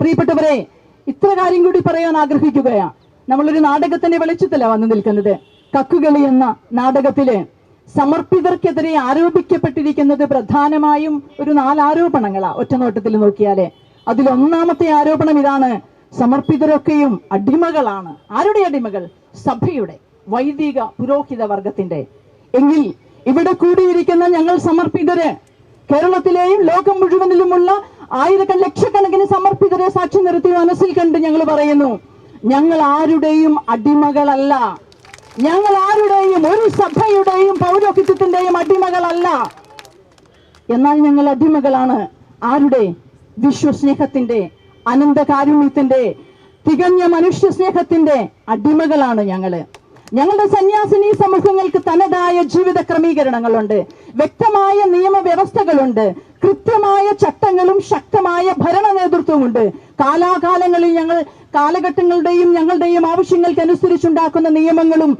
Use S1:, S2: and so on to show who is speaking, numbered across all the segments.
S1: പ്രിയപ്പെട്ടവരെ ഇത്ര കാര്യം കൂടി പറയാൻ ആഗ്രഹിക്കുകയാണ് നമ്മളൊരു നാടകത്തിന്റെ വെളിച്ചത്തിലാണ് വന്നു നിൽക്കുന്നത്. കക്കുകളി എന്ന നാടകത്തിലെ സമർപ്പിതർക്കെതിരെ ആരോപിക്കപ്പെട്ടിരിക്കുന്നത് പ്രധാനമായും ഒരു നാലാരോപണങ്ങളാ. ഒറ്റനോട്ടത്തിൽ അതിൽ ഒന്നാമത്തെ ആരോപണം ഇതാണ്. സമർപ്പിതരൊക്കെയും അടിമകളാണ്. ആരുടെ അടിമകൾ? സഭയുടെ വൈദിക പുരോഹിത വർഗത്തിന്റെ. എങ്കിൽ ഇവിടെ കൂടിയിരിക്കുന്ന ഞങ്ങൾ സമർപ്പിതര് കേരളത്തിലെയും ലോകം മുഴുവനിലുമുള്ള ആയിരക്ക ലക്ഷക്കണക്കിന് സമർപ്പിതരെ സാക്ഷി നിർത്തി മനസ്സിൽ കണ്ട് ഞങ്ങൾ പറയുന്നു ഞങ്ങൾ ആരുടെയും അടിമകളല്ല. ഞങ്ങൾ ആരുടെയും ഒരു സഭയുടെയും പൗരോഹിത്യത്തിന്റെയും അടിമകളല്ല. എന്നാൽ ഞങ്ങൾ അടിമകളാണ്. ആരുടെ? വിശ്വസ്നേഹത്തിന്റെ അനന്തകാരുണ്യത്തിന്റെ തികഞ്ഞ മനുഷ്യ സ്നേഹത്തിന്റെ അടിമകളാണ് ഞങ്ങൾ. ഞങ്ങളുടെ സന്യാസിനി സമൂഹങ്ങൾക്ക് തനതായ ജീവിത ക്രമീകരണങ്ങളുണ്ട്. വ്യക്തമായ നിയമവ്യവസ്ഥകളുണ്ട്. കൃത്യമായ ചട്ടങ്ങളും ശക്തമായ ഭരണ നേതൃത്വമുണ്ട് കാലാകാലങ്ങളിൽ ഞങ്ങൾ കാലഘട്ടങ്ങളുടെയും ഞങ്ങളുടെയും ആവശ്യങ്ങൾക്കനുസരിച്ചുണ്ടാക്കുന്ന നിയമങ്ങളും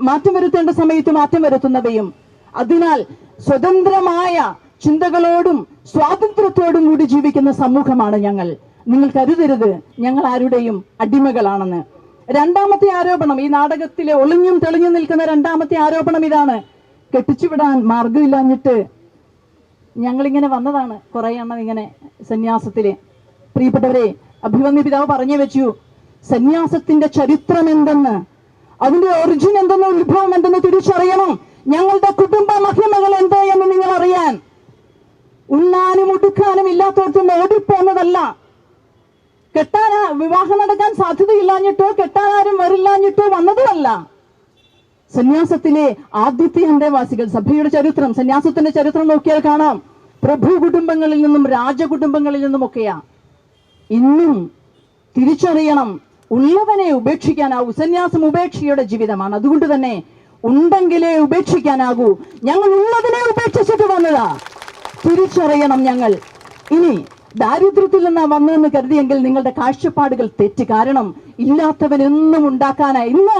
S1: മാറ്റം വരുത്തേണ്ട സമയത്ത് മാറ്റം വരുത്തുന്നവയും. അതിനാൽ സ്വതന്ത്രമായ ചിന്തകളോടും സ്വാതന്ത്ര്യത്തോടും കൂടി ജീവിക്കുന്ന സമൂഹമാണ് ഞങ്ങൾ. നിങ്ങൾ കരുതരുത്. ഞങ്ങൾ ആരുടെയും അടിമകളാണെന്ന്. രണ്ടാമത്തെ ആരോപണം ഈ നാടകത്തിലെ ഒളിഞ്ഞും തെളിഞ്ഞും നിൽക്കുന്ന രണ്ടാമത്തെ ആരോപണം ഇതാണ്. കെട്ടിച്ചുവിടാൻ മാർഗമില്ലാഞ്ഞിട്ട് ഞങ്ങളിങ്ങനെ വന്നതാണ് കുറെ എണ്ണം ഇങ്ങനെ സന്യാസത്തിലെ. പ്രിയപ്പെട്ടവരെ അഭിമന്യ പിതാവ് പറഞ്ഞു വെച്ചു സന്യാസത്തിന്റെ ചരിത്രം എന്തെന്ന്? അതിന്റെ ഒറിജിൻ എന്തെന്ന് ഉത്ഭവം എന്തെന്ന് തിരിച്ചറിയണം. ഞങ്ങളുടെ കുടുംബ മഹിമകൾ എന്തോ എന്ന് നിങ്ങൾ അറിയാൻ ഉണ്ണാനും ഉടുക്കാനും ഇല്ലാത്തടത്തുനിന്ന് ഓടിപ്പോന്നതല്ല കെട്ടാൻ വിവാഹം നടക്കാൻ സാധ്യതയില്ലാഞ്ഞിട്ടോ കെട്ടാൻ ആരും വരില്ലാഞ്ഞിട്ടോ വന്നതുമല്ല. സന്യാസത്തിലെ ആദ്യത്തെ അന്തേവാസികൾ സഭയുടെ ചരിത്രം സന്യാസത്തിന്റെ ചരിത്രം നോക്കിയാൽ കാണാം. പ്രഭു കുടുംബങ്ങളിൽ നിന്നും രാജകുടുംബങ്ങളിൽ നിന്നും ഒക്കെയാ. ഇന്നും തിരിച്ചറിയണം ഉള്ളവനെ ഉപേക്ഷിക്കാനാവൂ സന്യാസം ഉപേക്ഷയുടെ ജീവിതമാണ്. അതുകൊണ്ട് തന്നെ ഉണ്ടെങ്കിലേ ഉപേക്ഷിക്കാനാകൂ. ഞങ്ങൾ ഉള്ളതിനെ ഉപേക്ഷിച്ചിട്ട് വന്നതാ. തിരിച്ചറിയണം ഞങ്ങൾ. ഇനി ദാരിദ്ര്യത്തിൽ നിന്നാ വന്നതെന്ന് കരുതിയെങ്കിൽ നിങ്ങളുടെ കാഴ്ചപ്പാടുകൾ തെറ്റ്. കാരണം ഇല്ലാത്തവൻ എന്നും ഉണ്ടാക്കാനാ. ഇന്ന്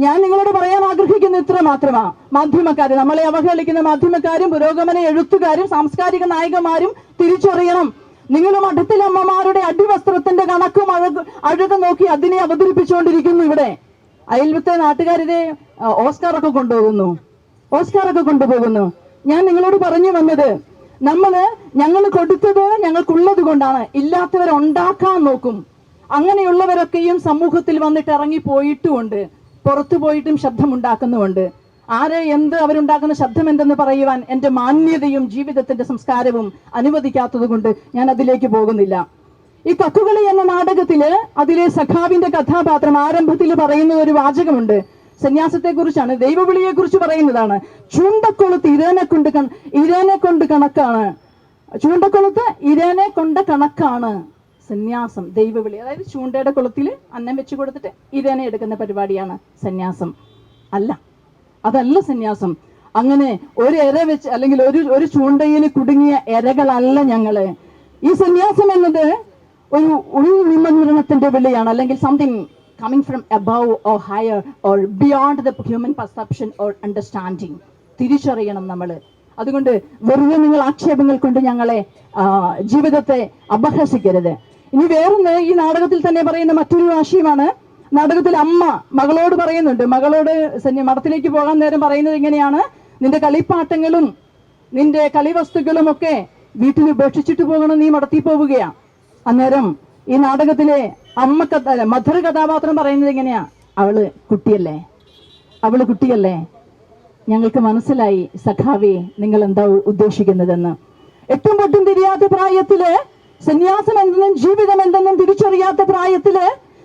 S1: ഞാൻ നിങ്ങളോട് പറയാൻ ആഗ്രഹിക്കുന്ന ഇത്ര മാത്രമാ. മാധ്യമക്കാർ നമ്മളെ അവഹേളിക്കുന്ന മാധ്യമക്കാരും പുരോഗമന എഴുത്തുകാരും സാംസ്കാരിക നായകന്മാരും തിരിച്ചറിയണം. നിങ്ങൾ മഠത്തിലമ്മമാരുടെ അടിവസ്ത്രത്തിന്റെ കണക്കും അഴക് നോക്കി അതിനെ അവതരിപ്പിച്ചുകൊണ്ടിരിക്കുന്നു ഇവിടെ. അയൽവത്തെ ഓസ്കാർ ഒക്കെ കൊണ്ടുപോകുന്നു. ഓസ്കാർ ഒക്കെ കൊണ്ടുപോകുന്നു. ഞാൻ നിങ്ങളോട് പറഞ്ഞു വന്നത് നമ്മൾ ഞങ്ങൾ കൊടുത്തത് ഞങ്ങൾക്കുള്ളത് കൊണ്ടാണ്. ഇല്ലാത്തവർ ഉണ്ടാക്കാൻ നോക്കും. അങ്ങനെയുള്ളവരൊക്കെയും സമൂഹത്തിൽ വന്നിട്ട് ഇറങ്ങി പോയിട്ടുമുണ്ട്. പുറത്തു പോയിട്ടും ശബ്ദമുണ്ടാക്കുന്നുമുണ്ട്. ആരെ എന്ത് അവരുണ്ടാക്കുന്ന ശബ്ദം എന്തെന്ന് പറയുവാൻ എന്റെ മാന്യതയും ജീവിതത്തിന്റെ സംസ്കാരവും അനുവദിക്കാത്തത് കൊണ്ട് ഞാൻ അതിലേക്ക് പോകുന്നില്ല. ഈ കക്കുകളി എന്ന നാടകത്തിൽ അതിലെ സഖാവിന്റെ കഥാപാത്രം ആരംഭത്തിൽ പറയുന്ന ഒരു വാചകമുണ്ട്. സന്യാസത്തെ കുറിച്ചാണ് ദൈവവിളിയെ കുറിച്ച് പറയുന്നതാണ്. ചൂണ്ടക്കൊളുത്ത് ഇരേനെ കൊണ്ട് ഇരേനെ കൊണ്ട് കണക്കാണ്. ചൂണ്ടക്കൊളുത്ത് ഇരേനെ കൊണ്ട് കണക്കാണ് സന്യാസം ദൈവവിളി. അതായത് ചൂണ്ടയുടെ കുളത്തിൽ അന്നം വെച്ച് കൊടുത്തിട്ട് ഇരേനെ എടുക്കുന്ന പരിപാടിയാണ് സന്യാസം. അല്ല അതല്ല സന്യാസം. അങ്ങനെ ഒരു എര വെച്ച് അല്ലെങ്കിൽ ഒരു ഒരു ചൂണ്ടയിൽ കുടുങ്ങിയ എരകളല്ല ഞങ്ങൾ. ഈ സന്യാസം എന്നത് ഒരു ഉൾനിമന്ത്രണത്തിന്റെ വിളിയാണ് അല്ലെങ്കിൽ something coming from above or higher or beyond the human perception or understanding തിരിച്ചറിയണം നമ്മൾ അതുകൊണ്ട് വെറുതെ നിങ്ങൾ ആക്ഷേപങ്ങൾ കൊണ്ട് ഞങ്ങളെ ജീവിതത്തെ അപഹസിക്കരുത്. ഇനി വേറൊന്ന് ഈ നാടകത്തിൽ തന്നെ പറയുന്ന മറ്റൊരു ആശയമാണ്. നാടകത്തിൽ അമ്മ മകളോട് പറയുന്നുണ്ട്. മകളോട് മഠത്തിലേക്ക് പോകാൻ നേരം പറയുന്നത് ഇങ്ങനെയാണ്. നിന്റെ കളിപ്പാട്ടങ്ങളും നിന്റെ കളിവസ്തുക്കളും ഒക്കെ വീട്ടിൽ ഉപേക്ഷിച്ചിട്ട് പോകണം നീ മടത്തി പോവുകയാ. അന്നേരം ഈ നാടകത്തിലെ അമ്മ കഥ മധുര കഥാപാത്രം പറയുന്നത് എങ്ങനെയാ? അവൾ കുട്ടിയല്ലേ? അവൾ കുട്ടിയല്ലേ? ഞങ്ങൾക്ക് മനസ്സിലായി സഖാവി നിങ്ങൾ എന്താ ഉദ്ദേശിക്കുന്നതെന്ന്. ഏറ്റവും പൊട്ടും തിരിയാത്ത പ്രായത്തിൽ സന്യാസം എന്തെന്നും ജീവിതം എന്തെന്നും തിരിച്ചറിയാത്ത പ്രായത്തിൽ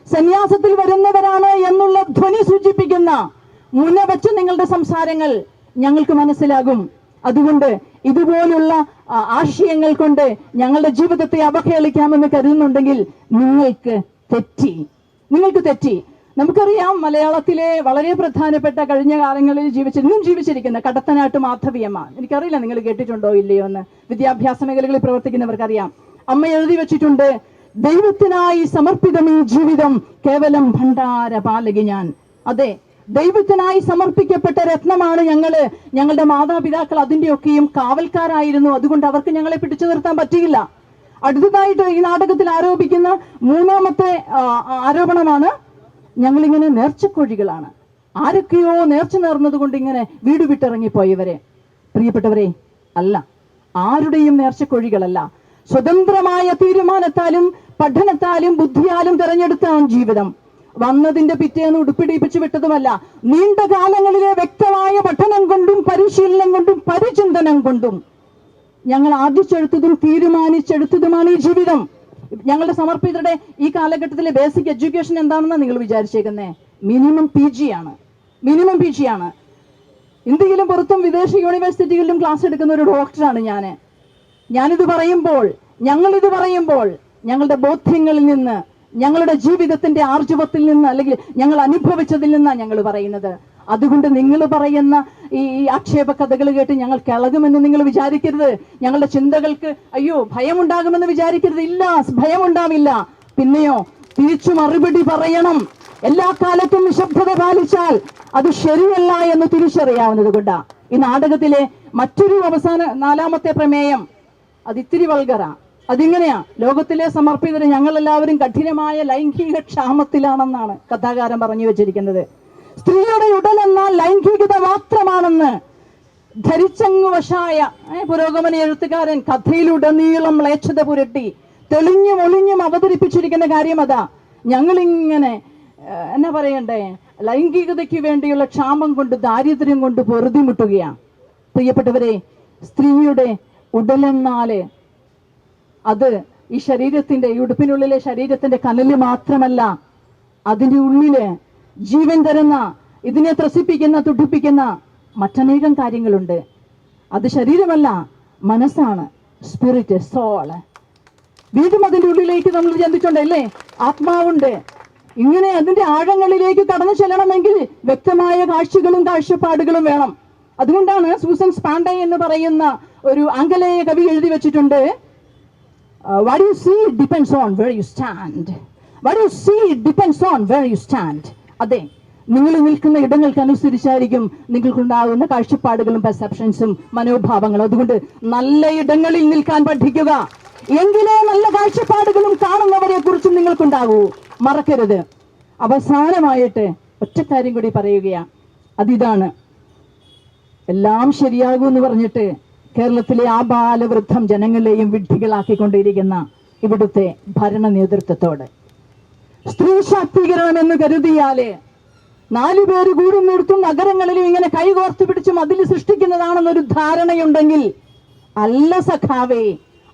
S1: സന്യാസത്തിൽ വരുന്നവരാണ് എന്നുള്ള ധ്വനി സൂചിപ്പിക്കുന്ന മുന വെച്ച് നിങ്ങളുടെ സംസാരങ്ങൾ ഞങ്ങൾക്ക് മനസ്സിലാകും. അതുകൊണ്ട് ഇതുപോലുള്ള ആശയങ്ങൾ കൊണ്ട് ഞങ്ങളുടെ ജീവിതത്തെ അവഹേളിക്കാമെന്ന് കരുതുന്നുണ്ടെങ്കിൽ നിങ്ങൾക്ക് തെറ്റി. നിങ്ങൾക്ക് തെറ്റി. നമുക്കറിയാം മലയാളത്തിലെ വളരെ പ്രധാനപ്പെട്ട കഴിഞ്ഞ കാലങ്ങളിൽ ജീവിച്ച ഇന്നും ജീവിച്ചിരിക്കുന്ന കടത്തനാട്ട് മാധവിയമ്മ. എനിക്കറിയില്ല നിങ്ങൾ കേട്ടിട്ടുണ്ടോ ഇല്ലയോ എന്ന്. വിദ്യാഭ്യാസ മേഖലകളിൽ പ്രവർത്തിക്കുന്നവർക്കറിയാം. അമ്മ എഴുതി വെച്ചിട്ടുണ്ട് ദൈവത്തിനായി സമർപ്പിതം ഈ ജീവിതം കേവലം ഭണ്ഡാര പാലകി ഞാൻ. അതെ ദൈവത്തിനായി സമർപ്പിക്കപ്പെട്ട രത്നമാണ് ഞങ്ങൾ. ഞങ്ങളുടെ മാതാപിതാക്കൾ അതിന്റെയൊക്കെയും കാവൽക്കാരായിരുന്നു. അതുകൊണ്ട് അവർക്ക് ഞങ്ങളെ പിടിച്ചു നിർത്താൻ പറ്റിയില്ല. അടുത്തതായിട്ട് ഈ നാടകത്തിൽ ആരോപിക്കുന്ന മൂന്നാമത്തെ ആരോപണമാണ് ഞങ്ങളിങ്ങനെ നേർച്ചക്കോഴികളാണ്. ആരൊക്കെയോ നേർച്ച നേർന്നത് കൊണ്ട് ഇങ്ങനെ വീട് വിട്ടിറങ്ങിപ്പോയവരെ പ്രിയപ്പെട്ടവരെ അല്ല ആരുടെയും നേർച്ചക്കോഴികളല്ല. സ്വതന്ത്രമായ തീരുമാനത്താലും പഠനത്താലും ബുദ്ധിയാലും തെരഞ്ഞെടുത്ത ജീവിതം. വന്നതിന്റെ പിറ്റേന്ന് ഉടുപ്പിടിപ്പിച്ചു വിട്ടതുമല്ല. നീണ്ട കാലങ്ങളിലെ വ്യക്തമായ പഠനം കൊണ്ടും പരിശീലനം കൊണ്ടും പരിചിന്തനം കൊണ്ടും ഞങ്ങൾ ആദ്യിച്ചെടുത്തതും തീരുമാനിച്ചെടുത്തതുമാണ് ഈ ജീവിതം. ഞങ്ങളുടെ സമർപ്പിതരുടെ ഈ കാലഘട്ടത്തിലെ ബേസിക് എഡ്യൂക്കേഷൻ എന്താണെന്നാണ് നിങ്ങൾ വിചാരിച്ചേക്കുന്നത് മിനിമം പി ജി ആണ്. മിനിമം പി ജി ആണ്. ഇന്ത്യയിലും പുറത്തും വിദേശ യൂണിവേഴ്സിറ്റികളിലും ക്ലാസ് എടുക്കുന്ന ഒരു ഡോക്ടറാണ് ഞാൻ ഞാനിത് പറയുമ്പോൾ ഞങ്ങളിത് പറയുമ്പോൾ ഞങ്ങളുടെ ബോധ്യങ്ങളിൽ നിന്ന് ഞങ്ങളുടെ ജീവിതത്തിന്റെ ആർജവത്തിൽ നിന്ന് അല്ലെങ്കിൽ ഞങ്ങൾ അനുഭവിച്ചതിൽ നിന്നാണ് ഞങ്ങൾ പറയുന്നത്. അതുകൊണ്ട് നിങ്ങൾ പറയുന്ന ഈ ആക്ഷേപ കഥകൾ കേട്ട് ഞങ്ങൾ കിളകുമെന്ന് നിങ്ങൾ വിചാരിക്കരുത്. ഞങ്ങളുടെ ചിന്തകൾക്ക് അയ്യോ ഭയമുണ്ടാകുമെന്ന് വിചാരിക്കരുത്. ഇല്ല ഭയമുണ്ടാവില്ല. പിന്നെയോ തിരിച്ചു മറുപടി പറയണം. എല്ലാ കാലത്തും നിശബ്ദത പാലിച്ചാൽ അത് ശരിയല്ല എന്ന് തിരിച്ചറിയാവുന്നത് കൊണ്ടാ. ഈ നാടകത്തിലെ മറ്റൊരു അവസാന നാലാമത്തെ പ്രമേയം അത് ഇത്തിരി വൾഗറാ അതിങ്ങനെയാ. ലോകത്തിലെ സമർപ്പിതരെ ഞങ്ങൾ എല്ലാവരും കഠിനമായ ലൈംഗിക ക്ഷാമത്തിലാണെന്നാണ് കഥാകാരൻ പറഞ്ഞു വെച്ചിരിക്കുന്നത്. സ്ത്രീയുടെ ഉടലെന്നാൽ ലൈംഗികത മാത്രമാണെന്ന് ധരിച്ചങ്ങു വശായ പുരോഗമന എഴുത്തുകാരൻ കഥയിലുടനീളം മ്ലേച്ഛത പുരട്ടി തെളിഞ്ഞും ഒളിഞ്ഞും അവതരിപ്പിച്ചിരിക്കുന്ന കാര്യം അതാ. ഞങ്ങളിങ്ങനെ എന്നാ പറയണ്ടേ ലൈംഗികതയ്ക്ക് വേണ്ടിയുള്ള ക്ഷാമം കൊണ്ട് ദാരിദ്ര്യം കൊണ്ട് പൊറുതിമുട്ടുകയാണ് പ്രിയപ്പെട്ടവരെ സ്ത്രീയുടെ ഉടലെന്നാൽ അത് ഈ ശരീരത്തിന്റെ ഈ ഉടുപ്പിനുള്ളിലെ ശരീരത്തിന്റെ കനൽ മാത്രമല്ല അതിന്റെ ഉള്ളിൽ ജീവൻ തരുന്ന ഇതിനെ ത്രസിപ്പിക്കുന്ന തുടിപ്പിക്കുന്ന മറ്റനേകം കാര്യങ്ങളുണ്ട്. അത് ശരീരമല്ല മനസ്സാണ്. സ്പിരിറ്റ് സോൾ വീണ്ടും അതിന്റെ ഉള്ളിലേക്ക് നമ്മൾ ചിന്തിച്ചുണ്ടല്ലേ ആത്മാവുണ്ട്. ഇങ്ങനെ അതിന്റെ ആഴങ്ങളിലേക്ക് കടന്നു ചെല്ലണമെങ്കിൽ വ്യക്തമായ കാഴ്ചകളും കാഴ്ചപ്പാടുകളും വേണം. അതുകൊണ്ടാണ് സൂസൻ സ്പാണ്ട എന്ന് പറയുന്ന ഒരു ആംഗലേയ കവി എഴുതി വെച്ചിട്ടുണ്ട്. What you see depends on where you stand what you see depends on where you stand അതെ നിങ്ങൾ നിൽക്കുന്ന ഇടങ്ങൾക്ക് അനുസരിച്ചായിരിക്കും നിങ്ങൾക്കുണ്ടാകുന്ന കാഴ്ചപ്പാടുകളും പെർസെപ്ഷൻസും മനോഭാവങ്ങളും. അതുകൊണ്ട് നല്ല ഇടങ്ങളിൽ നിൽക്കാൻ പഠിക്കുക. എങ്കിലേ നല്ല കാഴ്ചപ്പാടുകളും കാണുന്നവരെ കുറിച്ചും നിങ്ങൾക്കുണ്ടാകൂ. മറക്കരുത്. അവസാനമായിട്ട് ഒറ്റക്കാര്യം കൂടി പറയുകയാ അതിതാണ് എല്ലാം ശരിയാകൂ എന്ന് പറഞ്ഞിട്ട് കേരളത്തിലെ ആ ബാലവൃദ്ധം ജനങ്ങളെയും വിഡ്ഢികളാക്കിക്കൊണ്ടിരിക്കുന്ന ഇവിടുത്തെ ഭരണ നേതൃത്വത്തോട്. സ്ത്രീ ശാക്തീകരണം എന്ന് കരുതിയാലേ നാലു പേര് കൂടുന്നിടത്തും നഗരങ്ങളിലും ഇങ്ങനെ കൈകോർത്ത് പിടിച്ച് മതിൽ സൃഷ്ടിക്കുന്നതാണെന്നൊരു ധാരണയുണ്ടെങ്കിൽ അല്ല സഖാവേ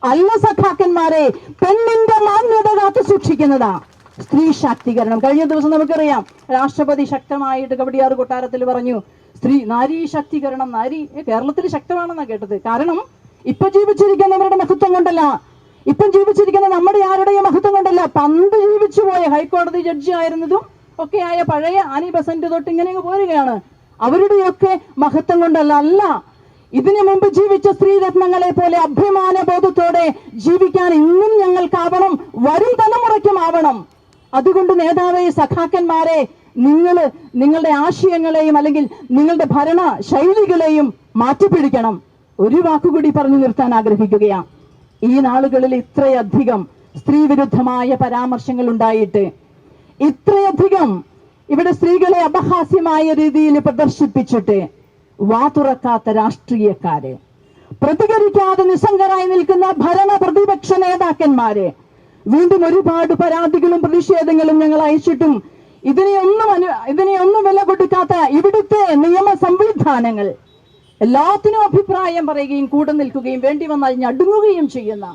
S1: അല്ല സഖാക്കന്മാരെ പെണ്ണിന്റെ മാന്യത കാത്തു സൂക്ഷിക്കുന്നതാ സ്ത്രീ ശാക്തീകരണം. കഴിഞ്ഞ ദിവസം നമുക്കറിയാം രാഷ്ട്രപതി ശക്തമായിട്ട് കവടിയാറ് കൊട്ടാരത്തിൽ പറഞ്ഞു സ്ത്രീ നാരീ ശാക്തീകരണം നാരി കേരളത്തിൽ ശക്തമാണെന്നാ കേട്ടത്. കാരണം ഇപ്പൊ ജീവിച്ചിരിക്കുന്നവരുടെ മഹത്വം കൊണ്ടല്ല ഇപ്പം ജീവിച്ചിരിക്കുന്ന നമ്മുടെ ആരുടെയും മഹത്വം കൊണ്ടല്ല പണ്ട് ജീവിച്ചു പോയ ഹൈക്കോടതി ജഡ്ജി ആയിരുന്നതും ഒക്കെ ആയ പഴയ ആനി ബസന്റ് തൊട്ട് ഇങ്ങനെ പോരുകയാണ്. അവരുടെയൊക്കെ മഹത്വം കൊണ്ടല്ല അല്ല. ഇതിനു മുമ്പ് ജീവിച്ച സ്ത്രീരത്നങ്ങളെ പോലെ അഭിമാന ബോധത്തോടെ ജീവിക്കാൻ ഇന്നും ഞങ്ങൾക്കാവണം വരും തലമുറയ്ക്കും ആവണം. അതുകൊണ്ട് നേതാവെ സഖാക്കന്മാരെ നിങ്ങൾ നിങ്ങളുടെ ആശയങ്ങളെയും അല്ലെങ്കിൽ നിങ്ങളുടെ ഭരണ ശൈലികളെയും മാറ്റിപ്പിടിക്കണം. ഒരു വാക്കുകൂടി പറഞ്ഞു നിർത്താൻ ആഗ്രഹിക്കുകയാണ്. ഈ നാളുകളിൽ ഇത്രയധികം സ്ത്രീ വിരുദ്ധമായ പരാമർശങ്ങൾ ഉണ്ടായിട്ട് ഇത്രയധികം ഇവിടെ സ്ത്രീകളെ അപഹാസ്യമായ രീതിയിൽ പ്രദർശിപ്പിച്ചിട്ട് വാ തുറക്കാത്ത രാഷ്ട്രീയക്കാര് പ്രതികരിക്കാതെ നിസ്സംഗരായി നിൽക്കുന്ന ഭരണ പ്രതിപക്ഷ നേതാക്കന്മാരെ വീണ്ടും ഒരുപാട് പരാതികളും പ്രതിഷേധങ്ങളും ഞങ്ങൾ അയച്ചിട്ടും ഇതിനെയൊന്നും അനു ഇതിനെയൊന്നും വില കൊടുക്കാത്ത ഇവിടുത്തെ നിയമ സംവിധാനങ്ങൾ എല്ലാത്തിനും അഭിപ്രായം പറയുകയും കൂടെ നിൽക്കുകയും വേണ്ടി വന്നാൽ ഞടുങ്ങുകയും ചെയ്യുന്ന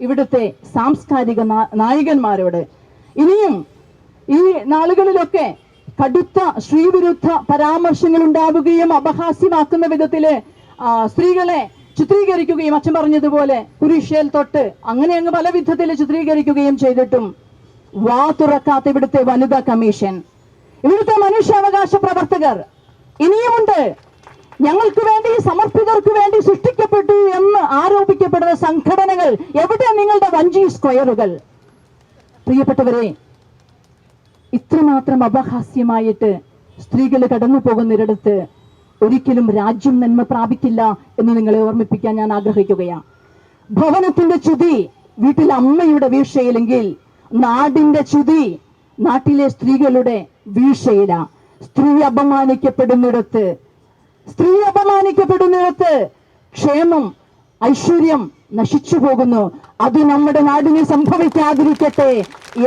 S1: ഇവിടുത്തെ സാംസ്കാരിക നായകന്മാരോട്. ഇനിയും ഈ നാളുകളിലൊക്കെ കടുത്ത സ്ത്രീവിരുദ്ധ പരാമർശങ്ങൾ ഉണ്ടാവുകയും അപഹാസ്യമാക്കുന്ന വിധത്തിൽ സ്ത്രീകളെ ചിത്രീകരിക്കുകയും അച്ഛൻ പറഞ്ഞതുപോലെ കുരിശേൽ തൊട്ട് അങ്ങനെ അങ്ങ് പല വിധത്തിൽ ചിത്രീകരിക്കുകയും ചെയ്തിട്ടും വാ തുറക്കാത്ത ഇവിടുത്തെ വനിതാ കമ്മീഷൻ. ഇവിടുത്തെ മനുഷ്യാവകാശ പ്രവർത്തകർ ഇനിയുമുണ്ട്. ഞങ്ങൾക്ക് വേണ്ടി സമർപ്പിതർക്ക് വേണ്ടി സൃഷ്ടിക്കപ്പെട്ടു എന്ന് ആരോപിക്കപ്പെടുന്ന സംഘടനകൾ എവിടെ നിങ്ങളുടെ വഞ്ചി സ്ക്വയറുകൾ? പ്രിയപ്പെട്ടവരെ ഇത്രമാത്രം അപഹാസ്യമായിട്ട് സ്ത്രീകൾ കടന്നു പോകുന്നൊരിടത്ത് ഒരിക്കലും രാജ്യം നന്മ പ്രാപിക്കില്ല എന്ന് നിങ്ങളെ ഓർമ്മിപ്പിക്കാൻ ഞാൻ ആഗ്രഹിക്കുകയാണ്. ഭവനത്തിന്റെ ചുതി വീട്ടിലെ അമ്മയുടെ വീഴ്ചയിലെങ്കിൽ നാടിന്റെ ചുതി നാട്ടിലെ സ്ത്രീകളുടെ വീഴ്ചയില. സ്ത്രീ അപമാനിക്കപ്പെടുന്നിടത്ത് സ്ത്രീ അപമാനിക്കപ്പെടുന്നിടത്ത് ക്ഷേമം ഐശ്വര്യം നശിച്ചു പോകുന്നു. അത് നമ്മുടെ നാടിന് സംഭവിക്കാതിരിക്കട്ടെ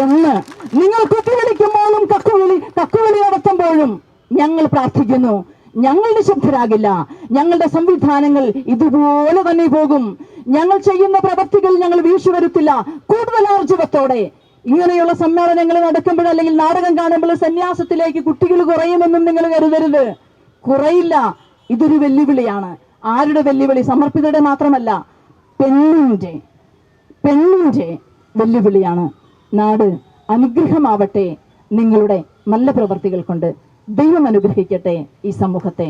S1: എന്ന് നിങ്ങൾ കുത്തി വിളിക്കുമ്പോഴും കക്കുവിളി കക്കുവിളി നടത്തുമ്പോഴും ഞങ്ങൾ പ്രാർത്ഥിക്കുന്നു. ഞങ്ങൾ നിശബ്ദരാകില്ല. ഞങ്ങളുടെ സംവിധാനങ്ങൾ ഇതുപോലെ തന്നെ പോകും. ഞങ്ങൾ ചെയ്യുന്ന പ്രവൃത്തികൾ ഞങ്ങൾ വീഴ്ച വരുത്തില്ല കൂടുതൽ ആർജവത്തോടെ. ഇങ്ങനെയുള്ള സമ്മേളനങ്ങൾ നടക്കുമ്പോൾ അല്ലെങ്കിൽ നാടകം കാണുമ്പോൾ സന്യാസത്തിലേക്ക് കുട്ടികൾ കുറയുമെന്നും നിങ്ങൾ കരുതരുത്. കുറയില്ല. ഇതൊരു വെല്ലുവിളിയാണ്. ആരുടെ വെല്ലുവിളി? സമർപ്പിതയുടെ മാത്രമല്ല പെണ്ണിന്റെ പെണ്ണിന്റെ വെല്ലുവിളിയാണ്. നാട് അനുഗ്രഹമാവട്ടെ നിങ്ങളുടെ നല്ല പ്രവൃത്തികൾ കൊണ്ട് ദൈവം അനുഗ്രഹിക്കട്ടെ ഈ സമൂഹത്തെ.